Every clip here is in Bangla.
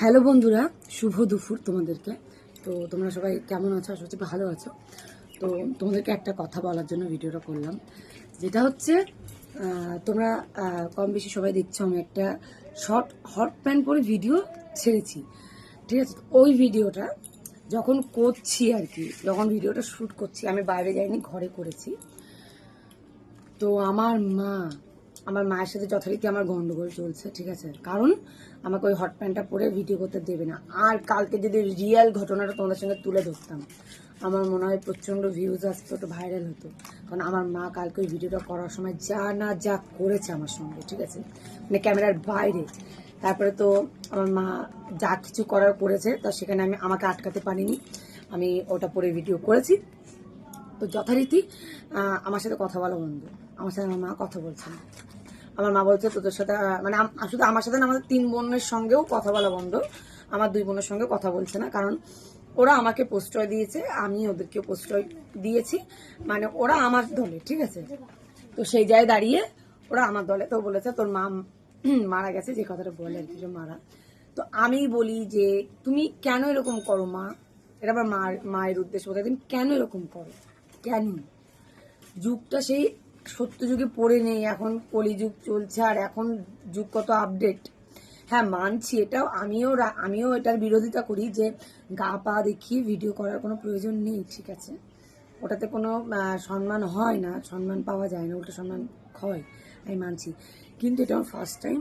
হ্যালো বন্ধুরা, শুভ দুপুর তোমাদেরকে। তো তোমরা সবাই কেমন আছো? আশা করছি ভালো আছো। তো তোমাদেরকে একটা কথা বলার জন্য ভিডিওটা করলাম। যেটা হচ্ছে তোমরা কম বেশি সবাই দেখছ, আমি একটা শর্ট, হট প্যান্ট পরে ভিডিও ছেড়েছি। ঠিক আছে? ওই ভিডিওটা যখন করছি আর কি, যখন ভিডিওটা শ্যুট করছি, আমি বাইরে যাইনি, ঘরে করেছি। তো আমার মা আমার মায়ের সাথে যথারীতি আমার গন্ডগোল চলছে, ঠিক আছে? কারণ আমাকে ওই হট প্যান্টটা পরে ভিডিও করতে দেবে না। আর কালকে যদি রিয়েল ঘটনাটা তোমাদের সঙ্গে তুলে ধরতাম, আমার মনে হয় প্রচণ্ড ভিউজ আসতো, তো ভাইরাল হতো। কারণ আমার মা কালকে ওই ভিডিওটা করার সময় যা না যা করেছে আমার সঙ্গে, ঠিক আছে? মানে ক্যামেরার বাইরে। তারপরে তো আমার মা যা কিছু করার করেছে, তা সেখানে আমি, আমাকে আটকাতে পারিনি। আমি ওটা পরে ভিডিও করেছি। তো যথারীতি আমার সাথে কথা বলা বন্ধ। আমার সাথে আমার মা কথা বলছে না। আমার মা বলছে, তোদের সাথে মানে শুধু আমার সাথে না, আমাদের তিন বোনের সঙ্গেও কথা বলা বন্ধ। আমার দুই বোনের সঙ্গে কথা বলছে না। কারণ ওরা আমাকে প্রশ্রয় দিয়েছে, আমি ওদেরকে প্রশ্রয় দিয়েছি। মানে ওরা আমার দলে, ঠিক আছে? তো সেই জায়গায় দাঁড়িয়ে ওরা আমার দলে তো বলেছে, তোর মা মারা গেছে, যে কথাটা বলে আর কি মারা। তো আমি বলি যে, তুমি কেন এরকম করো মা? এটা আমার মার, মায়ের উদ্দেশ্য বোধ তুমি কেন এরকম করো? কেন যুগটা সেই সত্য যুগে পড়ে নেই, এখন কলিযুগ চলছে, আর এখন যুগ কত আপডেট হ্যাঁ মানছি এটাও, আমিও আমিও এটার বিরোধিতা করি যে গা পা দেখিয়ে ভিডিও করার কোনো প্রয়োজন নেই, ঠিক আছে? ওটাতে কোনো সম্মান হয় না, সম্মান পাওয়া যায় না ওটা সম্মান হয়, আমি মানছি। কিন্তু এটা আমার ফার্স্ট টাইম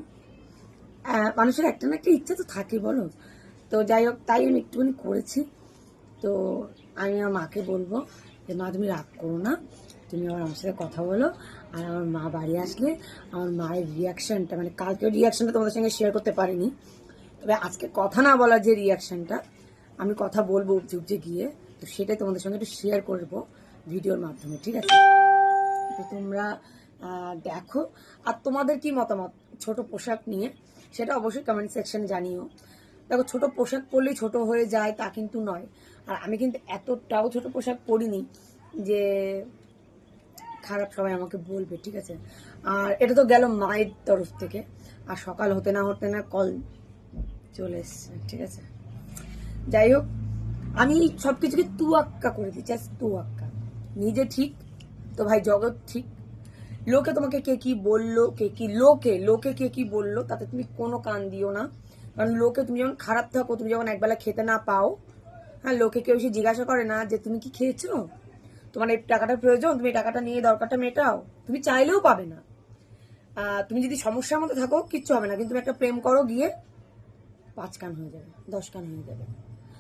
মানুষের একটা না একটা ইচ্ছা তো থাকে, বলো? তো যাই হোক, তাই আমি একটুখানি করেছি। তো আমি আমার মাকে বলব যে মা তুমি রাগ করো না। তুমি আবার আমার সাথে কথা বলো। আর আমার মা বাড়ি আসলে আমার মায়ের রিয়াকশনটা মানে কালকেও রিয়াকশানটা তোমাদের সঙ্গে শেয়ার করতে পারিনি। তবে আজকে কথা না বলার যে রিয়াকশনটা আমি কথা বলব উপচে গিয়ে। তো সেটাই তোমাদের সঙ্গে একটু শেয়ার করব ভিডিওর মাধ্যমে, ঠিক আছে? তো তোমরা দেখো। আর তোমাদের কি মতামত ছোট পোশাক নিয়ে? সেটা অবশ্যই কমেন্ট সেকশনে জানিও। দেখো, ছোট পোশাক পরলেই ছোট হয়ে যায়, তা কিন্তু নয়। আর আমি কিন্তু এতটাও ছোট পোশাক পরিনি যে খারাপ সবাই আমাকে বলবে, ঠিক আছে? আর এটা তো গেল মায়ের তরফ থেকে, আর সকাল হতে না হতে না কল চলে এসছে, ঠিক আছে? যাই হোক, আমি সব কিছুকে তু আক্কা করে দিই জাস্ট তু আক্কা নিজে ঠিক, তো ভাই জগৎ ঠিক। লোকে তোমাকে কে কি বলল, কে কি লোকে লোকে কে কি বলল, তাতে তুমি কোনো কান দিও না। কারণ লোকে তুমি যখন খারাপ থাকো, তুমি যখন একবেলা খেতে না পাও হ্যাঁ লোকে কেউ এসে জিজ্ঞাসা করে না যে, তুমি কি খেয়েছো? তোমার এই টাকাটার প্রয়োজন? তুমি টাকাটা নিয়ে দরকারটা মেটাও। তুমি চাইলেও পাবে না। তুমি যদি সমস্যার মধ্যে থাকো, কিচ্ছু হবে না। কিন্তু তুমি একটা প্রেম করো, গিয়ে পাঁচ কান হয়ে যাবে, দশ কান হয়ে যাবে।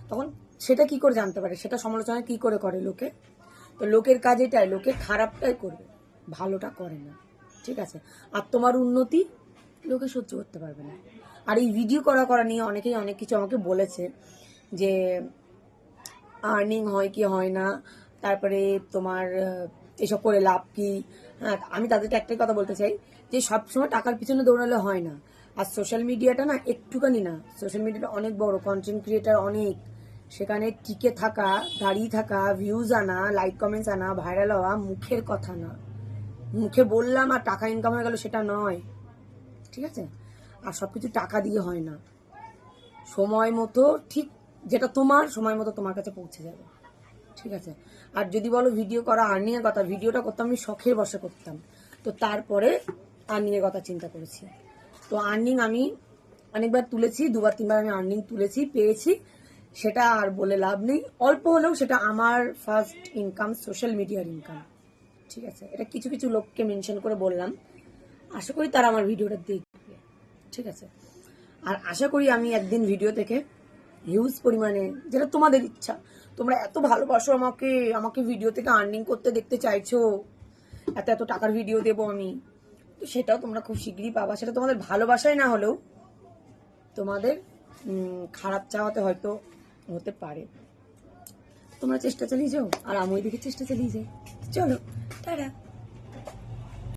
তখন সেটা কি করে জানতে পারে? সেটা সমালোচনা কি করে করে লোকে? তো লোকের কাজ এটাই, লোকে খারাপটাই করবে, ভালোটা করে না। ঠিক আছে? আর তোমার উন্নতি লোকে সহ্য করতে পারবে না। আর এই ভিডিও করা করা নিয়ে অনেকেই অনেক কিছু আমাকে বলেছে যে আর্নিং হয় কি হয় না, তারপরে তোমার এসব করে লাভ কি? হ্যাঁ আমি তাদেরকে একটাই কথা বলতে চাই যে সবসময় টাকার পিছনে দৌড়ালে হয় না। আর সোশ্যাল মিডিয়াটা না একটুখানি না সোশ্যাল মিডিয়াটা অনেক বড় কন্টেন্ট ক্রিয়েটার অনেক। সেখানে টিকে থাকা, দাঁড়িয়ে থাকা ভিউজ আনা লাইক কমেন্টস আনা ভাইরাল হওয়া মুখের কথা না। মুখে বললাম আর টাকা ইনকাম হয়ে গেল সেটা নয়। ঠিক আছে? আর সবকিছু টাকা দিয়ে হয় না। সময় মতো ঠিক যেটা তোমার সময় মতো তোমার কাছে পৌঁছে যাবে। ঠিক আছে? আর যদি বলো ভিডিও করা আর্নিংয়ের কথা ভিডিওটা করতাম, আমি শখের বসে করতাম। তো তারপরে আর্নিংয়ের কথা চিন্তা করেছি। তো আর্নিং আমি অনেকবার তুলেছি, দুবার, তিনবার আমি আর্নিং তুলেছি, পেয়েছি। সেটা আর বলে লাভ নেই। অল্প হলেও সেটা আমার ফার্স্ট ইনকাম সোশ্যাল মিডিয়ার ইনকাম ঠিক আছে? এটা কিছু কিছু লোককে মেনশন করে বললাম। আশা করি তারা আমার ভিডিওটা দেখবে। ঠিক আছে? আর আশা করি আমি একদিন ভিডিও থেকে হিউজ পরিমাণে, যেটা তোমাদের ইচ্ছা। তোমরা এত ভালোবাসো আমাকে আমাকে ভিডিও থেকে আর্নিং করতে দেখতে চাইছো, এত এত টাকার ভিডিও দেবো আমি। তো সেটাও তোমরা খুব শীঘ্রই পাবা। সেটা তোমাদের ভালোবাসাই না হলেও তোমাদের খারাপ চাওয়াতে হয়তো হতে পারে। তোমরা চেষ্টা চালিয়ে যাও, আর আমি ওইদিকে চেষ্টা চালিয়ে যাই। চলো, টাটা।